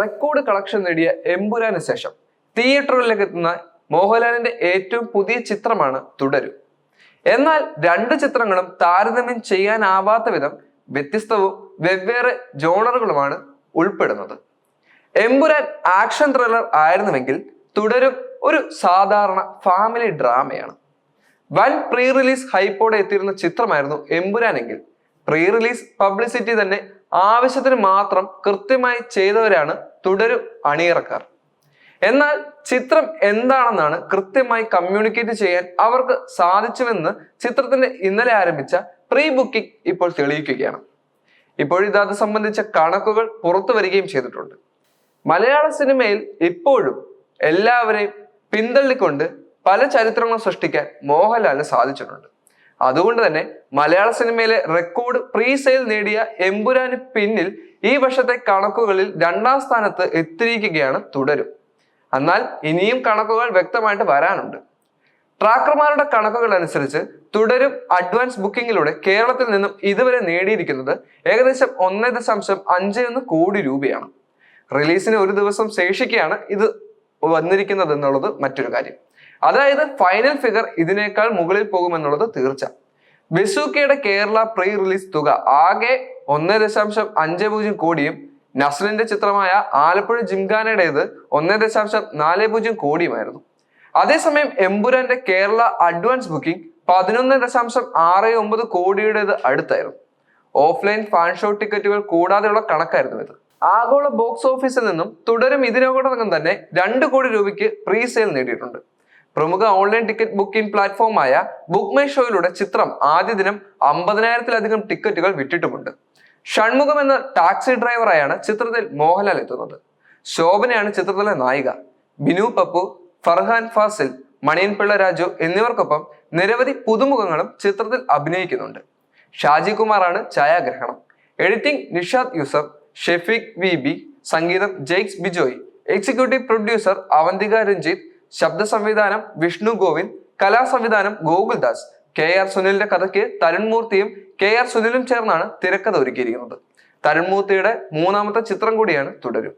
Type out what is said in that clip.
Record collection നേടിയ എമ്പുരാന് ശേഷം തിയേറ്ററുകളിലേക്ക് എത്തുന്ന മോഹൻലാലിന്റെ ഏറ്റവും പുതിയ ചിത്രമാണ് തുടരും. എന്നാൽ രണ്ട് ചിത്രങ്ങളും താരതമ്യം ചെയ്യാനാവാത്ത വിധം വ്യത്യസ്തവും വെവ്വേറെ ജോണറുകളുമാണ് ഉൾപ്പെടുന്നത്. എമ്പുരാൻ ആക്ഷൻ ത്രില്ലർ ആയിരുന്നുവെങ്കിൽ തുടരും ഒരു സാധാരണ ഫാമിലി ഡ്രാമയാണ് വൻ പ്രീ റിലീസ് ഹൈപ്പോടെ എത്തിയിരുന്ന ചിത്രമായിരുന്നു എമ്പുരാനെങ്കിൽ. പ്രീ റിലീസ് പബ്ലിസിറ്റി തന്നെ ആവശ്യത്തിന് മാത്രം കൃത്യമായി ചെയ്തവരാണ് തുടരും അണിയറക്കാർ. എന്നാൽ ചിത്രം എന്താണെന്നാണ് കൃത്യമായി കമ്മ്യൂണിക്കേറ്റ് ചെയ്യാൻ അവർക്ക് സാധിച്ചുവെന്ന് ചിത്രത്തിന്റെ ഇന്നലെ ആരംഭിച്ച പ്രീ ബുക്കിംഗ് ഇപ്പോൾ തെളിയിക്കുകയാണ്. ഇപ്പോഴിത് അത് സംബന്ധിച്ച കണക്കുകൾ പുറത്തു വരികയും ചെയ്തിട്ടുണ്ട്. മലയാള സിനിമയിൽ ഇപ്പോഴും എല്ലാവരെയും പിന്തള്ളിക്കൊണ്ട് പല ചരിത്രങ്ങളും സൃഷ്ടിക്കാൻ മോഹൻലാലിന് സാധിച്ചിട്ടുണ്ട്. അതുകൊണ്ട് തന്നെ മലയാള സിനിമയിലെ റെക്കോർഡ് പ്രീ സെയിൽ നേടിയ എമ്പുരാന് പിന്നിൽ ഈ വർഷത്തെ കണക്കുകളിൽ രണ്ടാം സ്ഥാനത്ത് എത്തിയിരിക്കുകയാണ് തുടരും. എന്നാൽ ഇനിയും കണക്കുകൾ വ്യക്തമായിട്ട് വരാനുണ്ട്. ട്രാക്കർമാരുടെ കണക്കുകൾ അനുസരിച്ച് തുടരും അഡ്വാൻസ് ബുക്കിംഗിലൂടെ കേരളത്തിൽ നിന്നും ഇതുവരെ നേടിയിരിക്കുന്നത് ഏകദേശം ഒന്നേ ദശാംശം അഞ്ച് എന്ന് കോടി രൂപയാണ്. റിലീസിന് ഒരു ദിവസം ശേഷിക്കുകയാണ് ഇത് വന്നിരിക്കുന്നത് എന്നുള്ളത് മറ്റൊരു കാര്യം. അതായത് ഫൈനൽ ഫിഗർ ഇതിനേക്കാൾ മുകളിൽ പോകുമെന്നുള്ളത് തീർച്ച ബെസൂക്കയുടെ കേരള പ്രീ റിലീസ് തുക ആകെ ഒന്ന് ദശാംശം അഞ്ച് പൂജ്യം കോടിയും നസ്ലിന്റെ ചിത്രമായ ആലപ്പുഴ ജിംഖാനയുടേത് ഒന്ന് ദശാംശം നാല് പൂജ്യം കോടിയുമായിരുന്നു. അതേസമയം എംപുരാന്റെ കേരള അഡ്വാൻസ് ബുക്കിംഗ് പതിനൊന്ന് ദശാംശം ആറ് ഒമ്പത് കോടിയുടേത് അടുത്തായിരുന്നു. ഓഫ്ലൈൻ ഫാൻ ഷോ ടിക്കറ്റുകൾ കൂടാതെയുള്ള കണക്കായിരുന്നു ഇത്. ആഗോള ബോക്സ് ഓഫീസിൽ നിന്നും തുടരും ഇതിനോടകം തന്നെ രണ്ട് കോടി രൂപയ്ക്ക് പ്രീ സെയിൽ നേടിയിട്ടുണ്ട്. പ്രമുഖ ഓൺലൈൻ ടിക്കറ്റ് ബുക്കിംഗ് പ്ലാറ്റ്ഫോമായ ബുക്ക് മൈ ഷോയിലൂടെ ചിത്രം ആദ്യ ദിനം അമ്പതിനായിരത്തിലധികം ടിക്കറ്റുകൾ വിറ്റിട്ടുമുണ്ട്. ഷൺമുഖം എന്ന ടാക്സി ഡ്രൈവറായാണ് ചിത്രത്തിൽ മോഹൻലാൽ എത്തുന്നത്. ശോഭനയാണ് ചിത്രത്തിലെ നായിക. ബിനു പപ്പു ഫർഹാൻ ഫാസിൽ മണിയൻ പിള്ള രാജു എന്നിവർക്കൊപ്പം നിരവധി പുതുമുഖങ്ങളും ചിത്രത്തിൽ അഭിനയിക്കുന്നുണ്ട്. ഷാജി കുമാറാണ് ഛായാഗ്രഹണം. Editing Nishad Yusuf Shefeekh V B സംഗീതം ജെയ്ക്സ് ബിജോയ് എക്സിക്യൂട്ടീവ് പ്രൊഡ്യൂസർ അവന്തിക രഞ്ജിത്ത് ശബ്ദ സംവിധാനം വിഷ്ണു ഗോവിന്ദ് കലാ സംവിധാനം ഗോകുൽദാസ് കെ ആർ സുനിലിന്റെ കഥയ്ക്ക് തരുൺമൂർത്തിയും കെ ആർ സുനിലും ചേർന്നാണ് തിരക്കഥ ഒരുക്കിയിരിക്കുന്നത്. തരുൺമൂർത്തിയുടെ മൂന്നാമത്തെ ചിത്രം കൂടിയാണ് തുടരും.